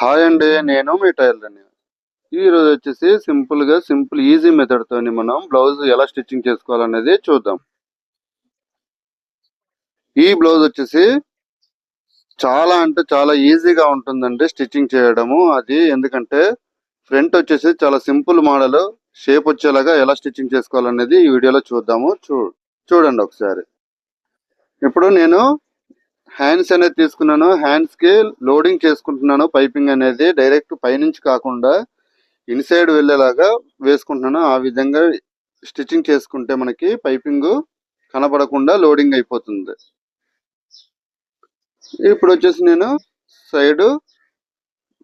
Hi అండి నేను మీ టైలర్ని ఈరోజు వచ్చేసి సింపుల్గా సింపుల్ ఈజీ మెథడ్తో మనం బ్లౌజ్ ఎలా స్టిచ్చింగ్ చేసుకోవాలనేది చూద్దాం. ఈ బ్లౌజ్ వచ్చేసి చాలా అంటే చాలా ఈజీగా ఉంటుందండి స్టిచ్చింగ్ చేయడము. అది ఎందుకంటే ఫ్రంట్ వచ్చేసి చాలా సింపుల్ మోడల్ షేప్ వచ్చేలాగా ఎలా స్టిచ్చింగ్ చేసుకోవాలనేది ఈ వీడియోలో చూద్దాము. చూ చూడండి ఒకసారి. ఇప్పుడు నేను హ్యాండ్స్ అనేది తీసుకున్నాను హ్యాండ్స్కి లోడింగ్ చేసుకుంటున్నాను పైపింగ్ అనేది డైరెక్ట్ పైనుంచి కాకుండా ఇన్సైడ్ వెళ్ళేలాగా వేసుకుంటున్నాను. ఆ విధంగా స్టిచ్చింగ్ చేసుకుంటే మనకి పైపింగ్ కనపడకుండా లోడింగ్ అయిపోతుంది. ఇప్పుడు వచ్చేసి నేను సైడ్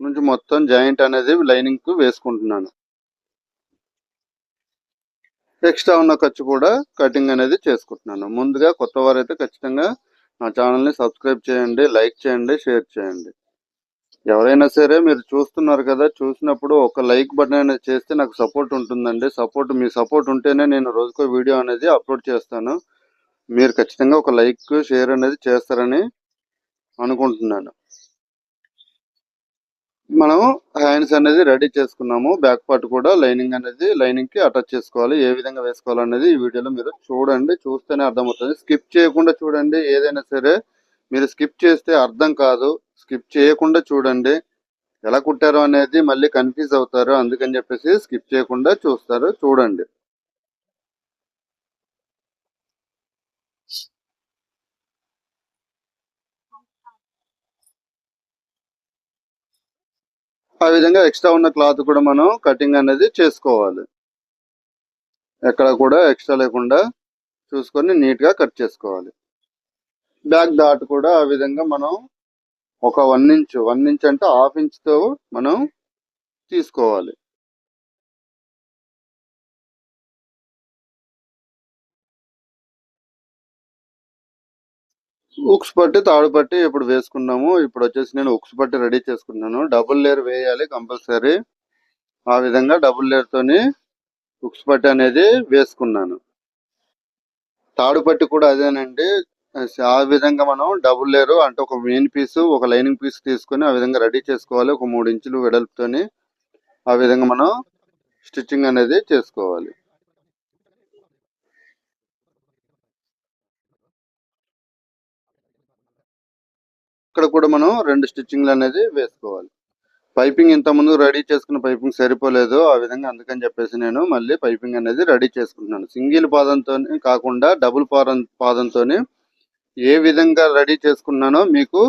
నుంచి మొత్తం జాయింట్ అనేది లైనింగ్కు వేసుకుంటున్నాను. ఎక్స్ట్రా ఉన్న ఖర్చు కూడా కటింగ్ అనేది చేసుకుంటున్నాను. ముందుగా కొత్త వారైతే ఖచ్చితంగా నా ఛానల్ని సబ్స్క్రైబ్ చేయండి లైక్ చేయండి షేర్ చేయండి. ఎవరైనా సరే మీరు చూస్తున్నారు కదా చూసినప్పుడు ఒక లైక్ బటన్ అనేది చేస్తే నాకు సపోర్ట్ ఉంటుందండి. సపోర్ట్ మీ సపోర్ట్ ఉంటేనే నేను రోజుకో వీడియో అనేది అప్లోడ్ చేస్తాను. మీరు ఖచ్చితంగా ఒక లైక్ షేర్ అనేది చేస్తారని అనుకుంటున్నాను. మనం హ్యాండ్స్ అనేది రెడీ చేసుకున్నాము. బ్యాక్ పార్ట్ కూడా లైనింగ్ అనేది లైనింగ్కి అటాచ్ చేసుకోవాలి. ఏ విధంగా వేసుకోవాలనేది ఈ వీడియోలో మీరు చూడండి. చూస్తేనే అర్థమవుతుంది. స్కిప్ చేయకుండా చూడండి. ఏదైనా సరే మీరు స్కిప్ చేస్తే అర్థం కాదు. స్కిప్ చేయకుండా చూడండి. ఎలా కుట్టారో అనేది మళ్ళీ కన్ఫ్యూజ్ అవుతారు. అందుకని చెప్పేసి స్కిప్ చేయకుండా చూస్తారు. చూడండి. ఆ విధంగా ఎక్స్ట్రా ఉన్న క్లాత్ కూడా మనం కటింగ్ అనేది చేసుకోవాలి. ఎక్కడ కూడా ఎక్స్ట్రా లేకుండా చూసుకొని నీట్గా కట్ చేసుకోవాలి. బ్యాక్ డాట్ కూడా ఆ విధంగా మనం ఒక వన్ ఇంచ్ వన్ ఇంచ్ అంటే హాఫ్ ఇంచ్తో మనం తీసుకోవాలి. ఉక్స్ పట్టి తాడు పట్టి ఇప్పుడు వేసుకున్నాము. ఇప్పుడు వచ్చేసి నేను ఉక్స్ పట్టి రెడీ చేసుకున్నాను. డబుల్ లేయర్ వేయాలి కంపల్సరీ. ఆ విధంగా డబుల్ లేయర్తోని ఉక్స్ పట్టి అనేది వేసుకున్నాను. తాడు పట్టి కూడా అదేనండి. ఆ విధంగా మనం డబుల్ లేయర్ అంటే ఒక మెయిన్ పీస్ ఒక లైనింగ్ పీస్ తీసుకొని ఆ విధంగా రెడీ చేసుకోవాలి. ఒక మూడు ఇంచులు వెడల్పుతోని ఆ విధంగా మనం స్టిచ్చింగ్ అనేది చేసుకోవాలి. ఇక్కడ కూడా మనం రెండు స్టిచ్చింగ్లు అనేది వేసుకోవాలి. పైపింగ్ ఇంతకుముందు రెడీ చేసుకున్న పైపింగ్ సరిపోలేదు. ఆ విధంగా అందుకని చెప్పేసి నేను మళ్ళీ పైపింగ్ అనేది రెడీ చేసుకుంటున్నాను. సింగిల్ పాదంతో కాకుండా డబుల్ పాదం పాదంతో ఏ విధంగా రెడీ చేసుకున్నానో మీకు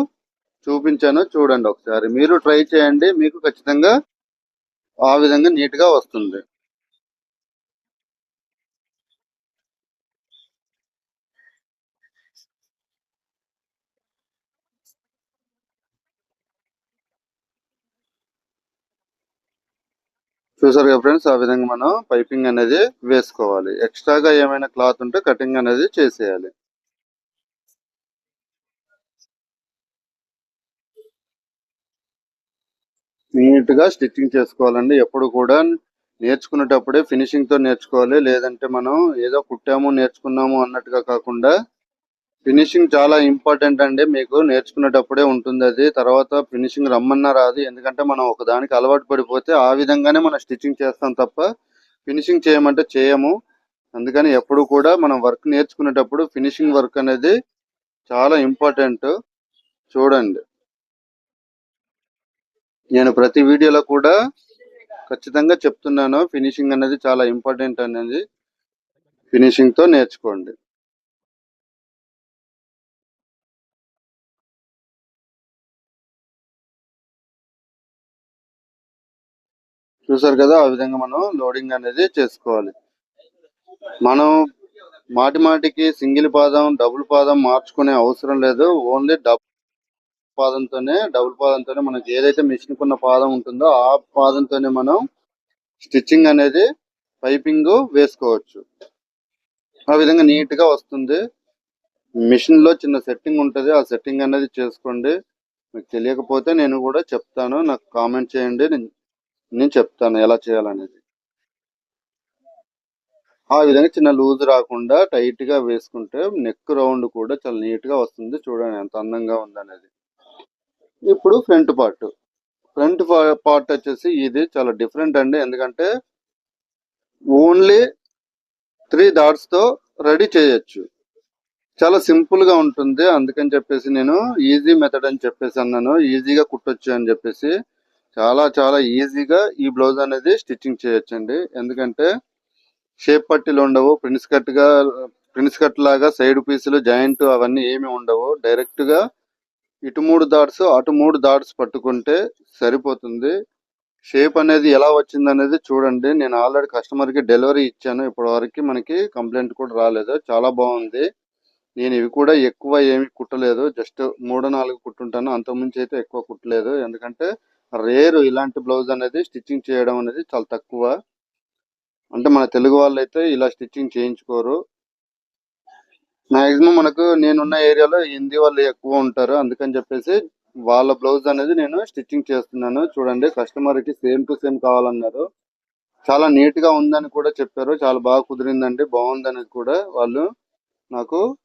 చూపించానో చూడండి ఒకసారి. మీరు ట్రై చేయండి. మీకు ఖచ్చితంగా ఆ విధంగా నీట్గా వస్తుంది. చూసారు కదా ఫ్రెండ్స్ ఆ విధంగా మనం పైపింగ్ అనేది వేసుకోవాలి. ఎక్స్ట్రాగా ఏమైనా క్లాత్ ఉంటే కటింగ్ అనేది చేసేయాలి. నీట్గా స్టిచ్చింగ్ చేసుకోవాలండి. ఎప్పుడు కూడా నేర్చుకునేటప్పుడే ఫినిషింగ్తో నేర్చుకోవాలి. లేదంటే మనం ఏదో కుట్టాము నేర్చుకున్నాము అన్నట్టుగా కాకుండా ఫినిషింగ్ చాలా ఇంపార్టెంట్ అండి. మీకు నేర్చుకునేటప్పుడే ఉంటుంది అది. తర్వాత ఫినిషింగ్ రమ్మన్నా రాదు. ఎందుకంటే మనం ఒక దానికి అలవాటు పడిపోతే ఆ విధంగానే మనం స్టిచ్చింగ్ చేస్తాం తప్ప ఫినిషింగ్ చేయమంటే చేయము. అందుకని ఎప్పుడు కూడా మనం వర్క్ నేర్చుకునేటప్పుడు ఫినిషింగ్ వర్క్ అనేది చాలా ఇంపార్టెంట్. చూడండి. నేను ప్రతి వీడియోలో కూడా ఖచ్చితంగా చెప్తున్నాను. ఫినిషింగ్ అనేది చాలా ఇంపార్టెంట్ అనేది. ఫినిషింగ్తో నేర్చుకోండి. చూసారు కదా ఆ విధంగా మనం లోడింగ్ అనేది చేసుకోవాలి. మనం మాటి మాటికి సింగిల్ పాదం డబుల్ పాదం మార్చుకునే అవసరం లేదు. ఓన్లీ డబుల్ పాదంతోనే డబుల్ పాదంతోనే మనకి ఏదైతే మిషన్ కున్న పాదం ఉంటుందో ఆ పాదంతోనే మనం స్టిచ్చింగ్ అనేది పైపింగ్ వేసుకోవచ్చు. ఆ విధంగా నీట్గా వస్తుంది. మిషన్లో చిన్న సెట్టింగ్ ఉంటుంది. ఆ సెట్టింగ్ అనేది చేసుకోండి. మీకు తెలియకపోతే నేను కూడా చెప్తాను. నాకు కామెంట్ చేయండి. నేను చెప్తాను ఎలా చేయాలనేది. ఆ విధంగా చిన్న లూజ్ రాకుండా టైట్గా వేసుకుంటే నెక్ రౌండ్ కూడా చాలా నీట్గా వస్తుంది చూడండి ఎంత అందంగా ఉందనేది. ఇప్పుడు ఫ్రంట్ పార్ట్. ఫ్రంట్ పార్ట్ వచ్చేసి ఇది చాలా డిఫరెంట్ అండి. ఎందుకంటే ఓన్లీ త్రీ డాట్స్తో రెడీ చేయొచ్చు. చాలా సింపుల్గా ఉంటుంది. అందుకని చెప్పేసి నేను ఈజీ మెథడ్ అని చెప్పేసి అన్నాను. ఈజీగా కుట్టొచ్చు అని చెప్పేసి చాలా చాలా ఈజీగా ఈ బ్లౌజ్ అనేది స్టిచ్చింగ్ చేయొచ్చండి. ఎందుకంటే షేప్ పట్టీలు ఉండవు. ప్రిన్స్ కట్గా ప్రిన్స్ కట్ లాగా సైడ్ పీసులు జాయింట్ అవన్నీ ఏమి ఉండవు. డైరెక్ట్గా ఇటు మూడు డాట్స్ అటు మూడు డాట్స్ పట్టుకుంటే సరిపోతుంది. షేప్ అనేది ఎలా వచ్చింది అనేది చూడండి. నేను ఆల్రెడీ కస్టమర్కి డెలివరీ ఇచ్చాను. ఇప్పటి వరకు మనకి కంప్లైంట్ కూడా రాలేదు. చాలా బాగుంది. నేను ఇవి కూడా ఎక్కువ ఏమి కుట్టలేదు. జస్ట్ మూడు నాలుగు కుట్టుంటాను. అంతకుమించి అయితే ఎక్కువ కుట్టలేదు. ఎందుకంటే రేరు ఇలాంటి బ్లౌజ్ అనేది స్టిచ్చింగ్ చేయడం అనేది చాలా తక్కువ. అంటే మన తెలుగు వాళ్ళు అయితే ఇలా స్టిచ్చింగ్ చేయించుకోరు. మాక్సిమం మనకు నేనున్న ఏరియాలో హిందీ వాళ్ళు ఎక్కువ ఉంటారు. అందుకని చెప్పేసి వాళ్ళ బ్లౌజ్ అనేది నేను స్టిచ్చింగ్ చేస్తున్నాను. చూడండి కస్టమర్కి సేమ్ టు సేమ్ కావాలన్నారు. చాలా నీట్గా ఉందని కూడా చెప్పారు. చాలా బాగా కుదిరిందండి. బాగుందని కూడా వాళ్ళు నాకు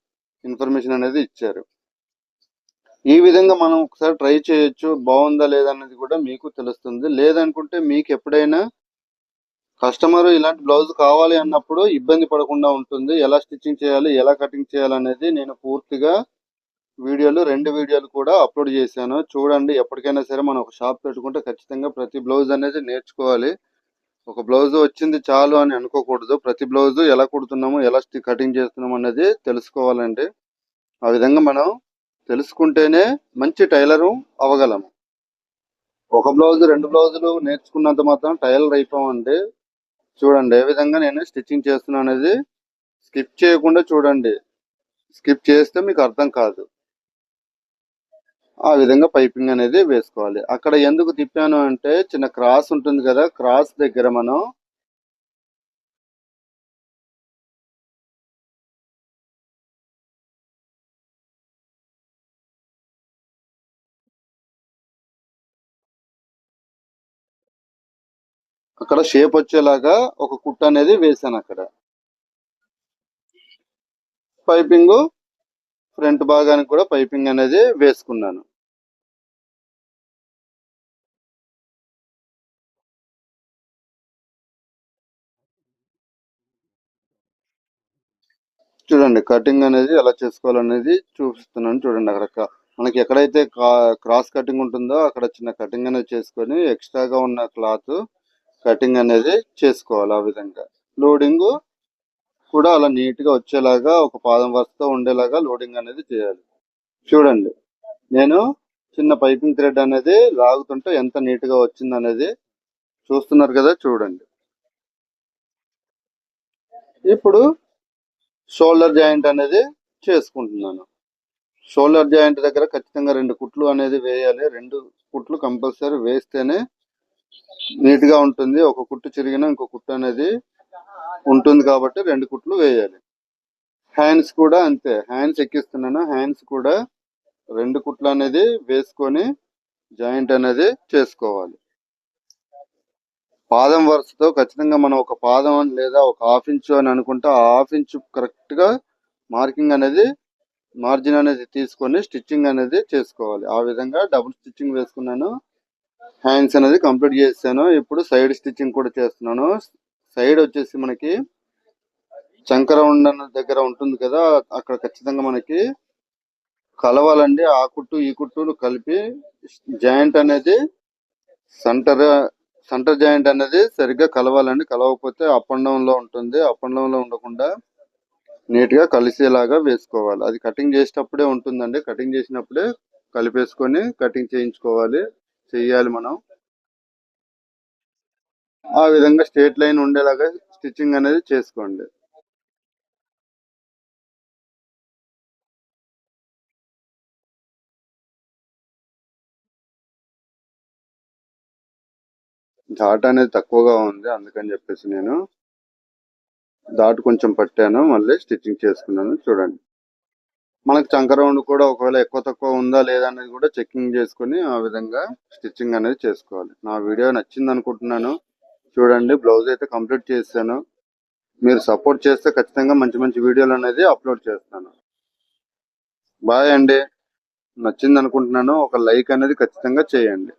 ఇన్ఫర్మేషన్ అనేది ఇచ్చారు. ఈ విధంగా మనం ఒకసారి ట్రై చేయొచ్చు. బాగుందా లేదా అనేది కూడా మీకు తెలుస్తుంది. లేదనుకుంటే మీకు ఎప్పుడైనా కస్టమర్ ఇలాంటి బ్లౌజ్ కావాలి అన్నప్పుడు ఇబ్బంది పడకుండా ఉంటుంది. ఎలా స్టిచ్చింగ్ చేయాలి ఎలా కటింగ్ చేయాలి అనేది నేను పూర్తిగా వీడియోలు రెండు వీడియోలు కూడా అప్లోడ్ చేశాను. చూడండి ఎప్పటికైనా సరే మనం ఒక షాప్ పెట్టుకుంటే ఖచ్చితంగా ప్రతి బ్లౌజ్ అనేది నేర్చుకోవాలి. ఒక బ్లౌజ్ వచ్చింది చాలు అని అనుకోకూడదు. ప్రతి బ్లౌజ్ ఎలా కుడుతున్నాము ఎలా కటింగ్ చేస్తున్నాము అనేది తెలుసుకోవాలండి. ఆ విధంగా మనం తెలుసుకుంటేనే మంచి టైలరు అవ్వగలము ఒక బ్లౌజ్ రెండు బ్లౌజులు నేర్చుకున్నంత మాత్రం టైలర్ అయిపోమండి. చూడండి ఏ విధంగా నేను స్టిచ్చింగ్ చేస్తున్నా అనేది స్కిప్ చేయకుండా చూడండి. స్కిప్ చేస్తే మీకు అర్థం కాదు. ఆ విధంగా పైపింగ్ అనేది వేసుకోవాలి. అక్కడ ఎందుకు తిప్పాను అంటే చిన్న క్రాస్ ఉంటుంది కదా క్రాస్ దగ్గర మనం అక్కడ షేప్ వచ్చేలాగా ఒక కుట్ట అనేది వేసాను అక్కడ. పైపింగ్ ఫ్రంట్ భాగానికి కూడా పైపింగ్ అనేది వేసుకున్నాను. చూడండి కటింగ్ అనేది ఎలా చేసుకోవాలనేది చూపిస్తున్నాను చూడండి అక్కడ. మనకి ఎక్కడైతే క్రాస్ కటింగ్ ఉంటుందో అక్కడ చిన్న కటింగ్ అనేది చేసుకొని ఎక్స్ట్రాగా ఉన్న క్లాత్ కటింగ్ అనేది చేసుకోవాలి ఆ విధంగా. లోడింగ్ కూడా అలా నీట్గా వచ్చేలాగా ఒక పాదం వరుసతో ఉండేలాగా లోడింగ్ అనేది చేయాలి. చూడండి నేను చిన్న పైపింగ్ థ్రెడ్ అనేది లాగుతుంటే ఎంత నీట్గా వచ్చింది అనేది చూస్తున్నారు కదా చూడండి. ఇప్పుడు షోల్డర్ జాయింట్ అనేది చేసుకుంటున్నాను. షోల్డర్ జాయింట్ దగ్గర ఖచ్చితంగా రెండు కుట్లు అనేది వేయాలి. రెండు కుట్లు కంపల్సరీ వేస్తేనే నీట్గా ఉంటుంది. ఒక కుట్టు చిరిగినా ఇంకో కుట్టు అనేది ఉంటుంది కాబట్టి రెండు కుట్లు వేయాలి. హ్యాండ్స్ కూడా అంతే. హ్యాండ్స్ ఎక్కిస్తున్నాను? హ్యాండ్స్ కూడా రెండు కుట్లు అనేది వేసుకొని జాయింట్ అనేది చేసుకోవాలి. పాదం వరుసతో ఖచ్చితంగా మనం ఒక పాదం లేదా ఒక హాఫ్ ఇంచు అని అనుకుంటే ఆ హాఫ్ ఇంచు కరెక్ట్గా మార్కింగ్ అనేది మార్జిన్ అనేది తీసుకొని స్టిచ్చింగ్ అనేది చేసుకోవాలి. ఆ విధంగా డబుల్ స్టిచ్చింగ్ వేసుకున్నాను. హ్యాండ్స్ అనేది కంప్లీట్ చేశాను. ఇప్పుడు సైడ్ స్టిచ్చింగ్ కూడా చేస్తున్నాను. సైడ్ వచ్చేసి మనకి చంకర ఉండ దగ్గర ఉంటుంది కదా అక్కడ ఖచ్చితంగా మనకి కలవాలండి. ఆ కుట్టు ఈ కుట్టును కలిపి జాయింట్ అనేది సెంటర్ సెంటర్ జాయింట్ అనేది సరిగ్గా కలవాలండి. కలవకపోతే అప్ అండ్ డౌన్లో ఉంటుంది. అప్ అండ్ డౌన్లో ఉండకుండా నీట్గా కలిసేలాగా వేసుకోవాలి. అది కటింగ్ చేసేటప్పుడే ఉంటుందండి. కటింగ్ చేసినప్పుడే కలిపేసుకొని కటింగ్ చేయించుకోవాలి. చేయాలి మనం. ఆ విధంగా స్ట్రేట్ లైన్ ఉండేలాగా స్టిచ్చింగ్ అనేది చేసుకోండి. ధాట్ అనేది తక్కువగా ఉంది అందుకని చెప్పేసి నేను డాట్ కొంచెం పట్టాను మళ్ళీ స్టిచ్చింగ్ చేసుకున్నాను చూడండి. మనకి చంకరౌండ్ కూడా ఒకవేళ ఎక్కువ తక్కువ ఉందా లేదా అనేది కూడా చెక్కింగ్ చేసుకుని ఆ విధంగా స్టిచ్చింగ్ అనేది చేసుకోవాలి. నా వీడియో నచ్చింది అనుకుంటున్నాను. చూడండి బ్లౌజ్ అయితే కంప్లీట్ చేశాను. మీరు సపోర్ట్ చేస్తే ఖచ్చితంగా మంచి మంచి వీడియోలు అనేది అప్లోడ్ చేస్తాను. బాయ్ అండి. నచ్చింది అనుకుంటున్నాను. ఒక లైక్ అనేది ఖచ్చితంగా చేయండి.